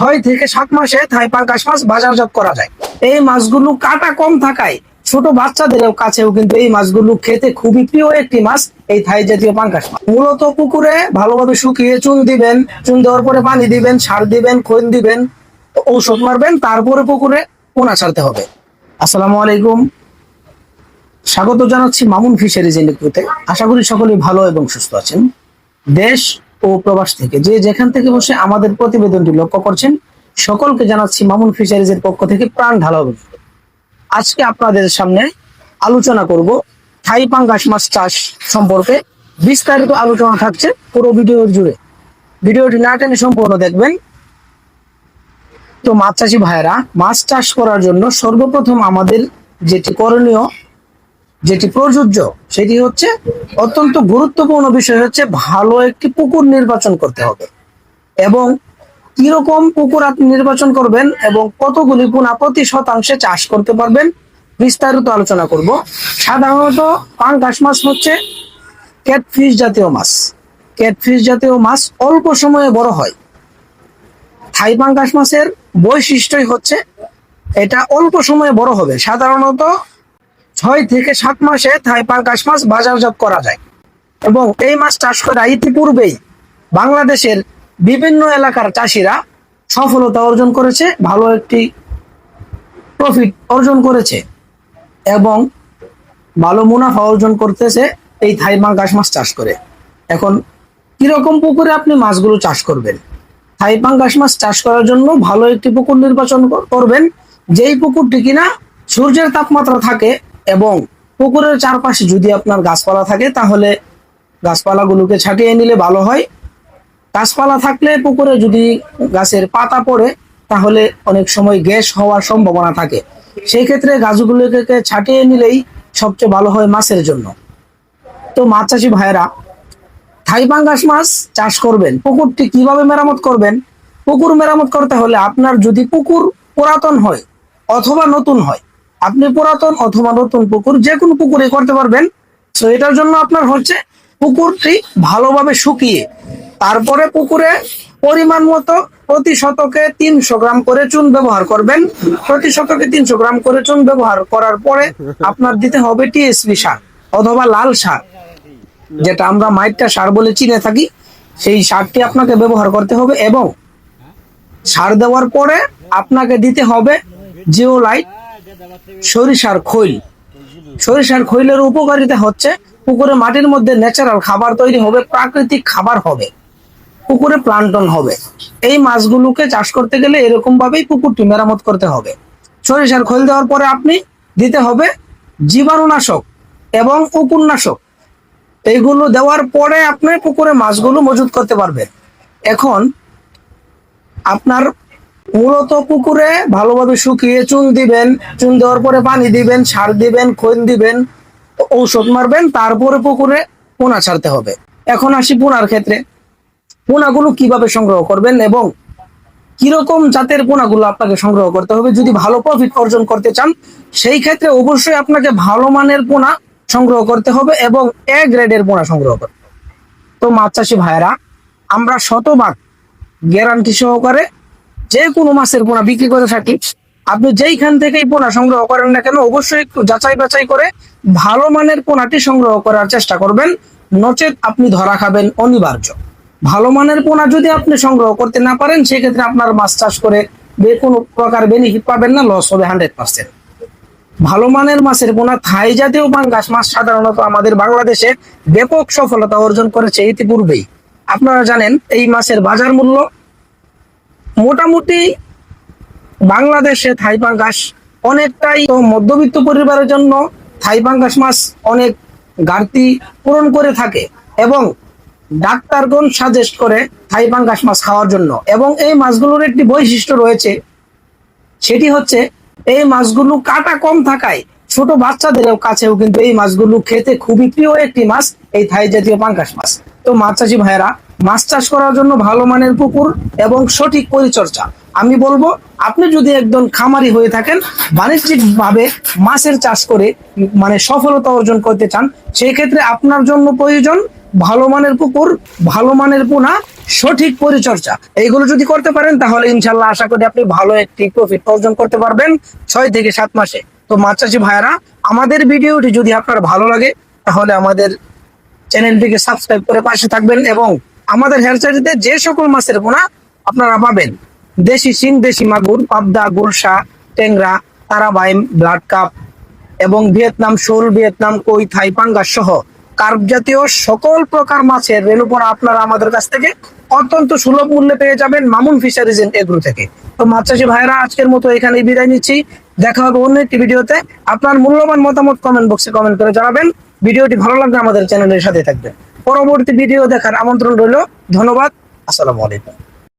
ছয় থেকে সাত মাসে থাই পাঙ্কাশ মাছ বাজারজাত করা যায়। এই মাছগুলো কাটা কম থাকায় ছোট বাচ্চাদের কাছেও কিন্তু এই মাছগুলো খেতে খুবই প্রিয় একটি মাছ, এই থাই জাতীয় পাঙ্কাশ মূলত পুকুরে ভালোভাবে শুকিয়ে চুন দিবেন, চুন দেওয়ার পরে পানি দিবেন, সার দিবেন, খৈল দিবেন, ঔষধ মারবেন, তারপরে পুকুরে পোনা ছাড়তে হবে। আসসালামু আলাইকুম। স্বাগত জানাচ্ছি মামুন ফিশারিজ ইন্ডিকুতে আশা করি সকলেই ভালো এবং সুস্থ আছেন। দেশ ও প্রবাস থেকে। যে যেখান থেকে বসে আমাদের প্রতিবেদনটি লক্ষ্য করছেন, সকলকে জানাচ্ছি মামুন ফিশারিজের পক্ষ থেকে প্রাণ ঢালা। আজকে আপনাদের সামনে আলোচনা করব থাই পাঙ্গাস মাছ চাষ সম্পর্কে। বিস্তারিত আলোচনা থাকছে পুরো ভিডিও জুড়ে। ভিডিওটি না টেনে সম্পূর্ণ দেখবেন। তো মাছ চাষি ভাইয়েরা, মাছ চাষ করার জন্য সর্বপ্রথম আমাদের যেটি করণীয়, যেটি প্রযোজ্য সেটি হচ্ছে অত্যন্ত গুরুত্বপূর্ণ বিষয় হচ্ছে ভালো একটি পুকুর নির্বাচন করতে হবে। এবং কীরকম পুকুর আপনি নির্বাচন করবেন এবং কতগুলি পোনা প্রতি শতাংশে চাষ করতে পারবেন বিস্তারিত আলোচনা করব। সাধারণত পাঙ্কাশ মাছ হচ্ছে ক্যাটফিশ জাতীয় মাছ। ক্যাটফিশ জাতীয় মাছ অল্প সময়ে বড় হয়। থাই পাঙ্কাশ মাছের বৈশিষ্ট্যই হচ্ছে এটা অল্প সময়ে বড় হবে। সাধারণত ছয় থেকে সাত মাসে থাই পাঙ্কাশ মাছ বাজারজাত করা যায়। এবং এই মাছ চাষ করা ইতিপূর্বেই বাংলাদেশের বিভিন্ন এলাকার চাষিরা সফলতা অর্জন করেছে, ভালো একটি প্রফিট অর্জন করেছে এবং ভালো মুনাফা অর্জন করতেছে এই থাই পাঙ্কাশ মাছ চাষ করে। এখন কীরকম পুকুরে আপনি মাছগুলো চাষ করবেন? থাই পাঙ্কাশ মাছ চাষ করার জন্য ভালো একটি পুকুর নির্বাচন করবেন। যেই পুকুরটি কিনা সূর্যের তাপমাত্রা থাকে এবং পুকুরের চারপাশে যদি আপনার গাছপালা থাকে, তাহলে গাছপালাগুলোকে ছাটিয়ে নিলে ভালো হয়। গাছপালা থাকলে পুকুরে যদি গাছের পাতা পড়ে, তাহলে অনেক সময় গ্যাস হওয়ার সম্ভাবনা থাকে। সেই ক্ষেত্রে গাছগুলোকে ছাটিয়ে নিলেই সবচেয়ে ভালো হয় মাছের জন্য। তো মাছ চাষি ভাইয়েরা, থাই পাঙ্গাস মাছ চাষ করবেন। পুকুরটি কীভাবে মেরামত করবেন? পুকুর মেরামত করতে হলে আপনার যদি পুকুর পুরাতন হয় অথবা নতুন হয় আপনি পুরাতন অথবা নতুন পুকুর যে কোনো পুকুরে করতে পারবেন। তো এটার জন্য আপনার হচ্ছে পুকুরটি ভালোভাবে শুকিয়ে, তারপরে পুকুরে পরিমাণ মতো প্রতি শতকে তিনশো গ্রাম করে চুন ব্যবহার করবেন। প্রতি শতকে তিনশো গ্রাম করে চুন ব্যবহার করার পরে আপনার দিতে হবে টিএসপি সার অথবা লাল সার, যেটা আমরা মাইটটা সার বলে চিনে থাকি। সেই সারটি আপনাকে ব্যবহার করতে হবে এবং সার দেওয়ার পরে আপনাকে দিতে হবে জিওলাইট সরিষার খৈল। সরিষার খৈলের উপকারিতা হচ্ছে পুকুরে মাটির মধ্যে ন্যাচারাল খাবার তৈরি হবে, প্রাকৃতিক খাবার হবে, পুকুরে প্লান্টন হবে। এই মাছগুলোকে চাষ করতে গেলে এরকম ভাবেই পুকুরটি মেরামত করতে হবে। সরিষার খৈল দেওয়ার পরে আপনি দিতে হবে জীবাণুনাশক এবং উপন্যাসক। এইগুলো দেওয়ার পরে আপনি পুকুরে মাছগুলো মজুত করতে পারবেন। এখন আপনার মূলত পুকুরে ভালোভাবে শুকিয়ে চুন দিবেন, চুন দেওয়ার পরে পানি দিবেন, সার দিবেন খৈল দিবেন, ঔষধ মারবেন, তারপরে পুকুরে পোনা ছাড়তে হবে। এখন আসি পোনার ক্ষেত্রে। পোনাগুলো কীভাবে সংগ্রহ করবেন এবং কীরকম জাতের পোনাগুলো আপনাকে সংগ্রহ করতে হবে? যদি ভালো প্রফিট অর্জন করতে চান, সেই ক্ষেত্রে অবশ্যই আপনাকে ভালো মানের পোনা সংগ্রহ করতে হবে এবং এ গ্রেডের পোনা সংগ্রহ করতে হবে। তো মাছ চাষি ভাইয়েরা, আমরা শতভাগ গ্যারান্টি সহকারে যে কোনো মাছের পোনা বিক্রি করে থাকি। আপনি যেইখান থেকেই পোনা সংগ্রহ করেন না কেন, অবশ্যই একটু যাচাই বাছাই করে ভালো মানের পোনাটি সংগ্রহ করার চেষ্টা করবেন। নচেত আপনি ধরা খাবেন অনিবার্য। ভালো মানের পোনা যদি আপনি সংগ্রহ করতে না পারেন, সেক্ষেত্রে আপনার মাছ চাষ করে বে কোনো প্রকার বেনিফিট পাবেন না লস হবে হান্ড্রেড পার্সেন্ট ভালো মানের মাছের পোনা থাই জাতীয় পাঙ্গাস মাছ সাধারণত আমাদের বাংলাদেশে ব্যাপক সফলতা অর্জন করেছে ইতিপূর্বেই। আপনারা জানেন, এই মাছের বাজার মূল্য মোটামুটি বাংলাদেশে থাই পাঙ্গাস অনেকটাই মধ্যবিত্ত পরিবারের জন্য থাই পাঙ্গাস মাছ অনেক ঘাটতি পূরণ করে থাকে এবং ডাক্তারগণ সাজেস্ট করে থাই পাঙ্গাস মাছ খাওয়ার জন্য। এবং এই মাছগুলোর একটি বৈশিষ্ট্য রয়েছে, সেটি হচ্ছে এই মাছগুলো কাটা কম থাকায় ছোট বাচ্চাদের কাছেও কিন্তু এই মাছগুলো খেতে খুবই প্রিয় একটি মাছ, এই থাই জাতীয় পাঙ্কাশ মাছ। তো মাছ চাষি ভাইয়েরা মাছ চাষ করার জন্য ভালো মানের পুকুর এবং সঠিক পরিচর্যা। আমি বলব, আপনি যদি একজন খামারি হয়ে থাকেন বাণিজ্যিক ভাবে মাছের চাষ করে মানে সফলতা অর্জন করতে চান সেই ক্ষেত্রে আপনার জন্য প্রয়োজন ভালো মানের পুকুর, ভালো মানের পোনা, সঠিক পরিচর্যা। এইগুলো যদি করতে পারেন, তাহলে ইনশাল্লাহ আশা করি আপনি ভালো একটি প্রফিট অর্জন করতে পারবেন ছয় থেকে সাত মাসে। তো মাছ চাষি ভাইয়ারা, আমাদের ভিডিওটি যদি আপনার ভালো লাগে, তাহলে আমাদের চ্যানেলটিকে সাবস্ক্রাইব করে পাশে থাকবেন এবং আমাদের হেলচারিতে যে সকল মাছের পোনা আপনারা পাবেন। দেশি সিং দেশি মাগুর, পাবদা, গুলশা টেংরা তারাবাইম, ব্লাড কাপ এবং ভিয়েতনাম শোল ভিয়েতনাম, কই, থাই, পাঙ্গাস সহ কার্প জাতীয় সকল প্রকার মাছের রেণুপোনা আপনারা আমাদের কাছ থেকে অত্যন্ত সুলভ মূল্যে পেয়ে যাবেন মামুন ফিশারিজ এগ্রো থেকে। তো মাছ চাষি ভাইরা আজকের মতো এখানে বিদায় নিচ্ছি। দেখা হবে অন্য একটি ভিডিওতে। আপনার মূল্যবান মতামত কমেন্ট বক্সে কমেন্ট করে জানাবেন। ভিডিওটি ভালো লাগলে আমাদের চ্যানেলের সাথে থাকবেন। পরবর্তী ভিডিও দেখার আমন্ত্রণ রইল। ধন্যবাদ। আসসালামু আলাইকুম।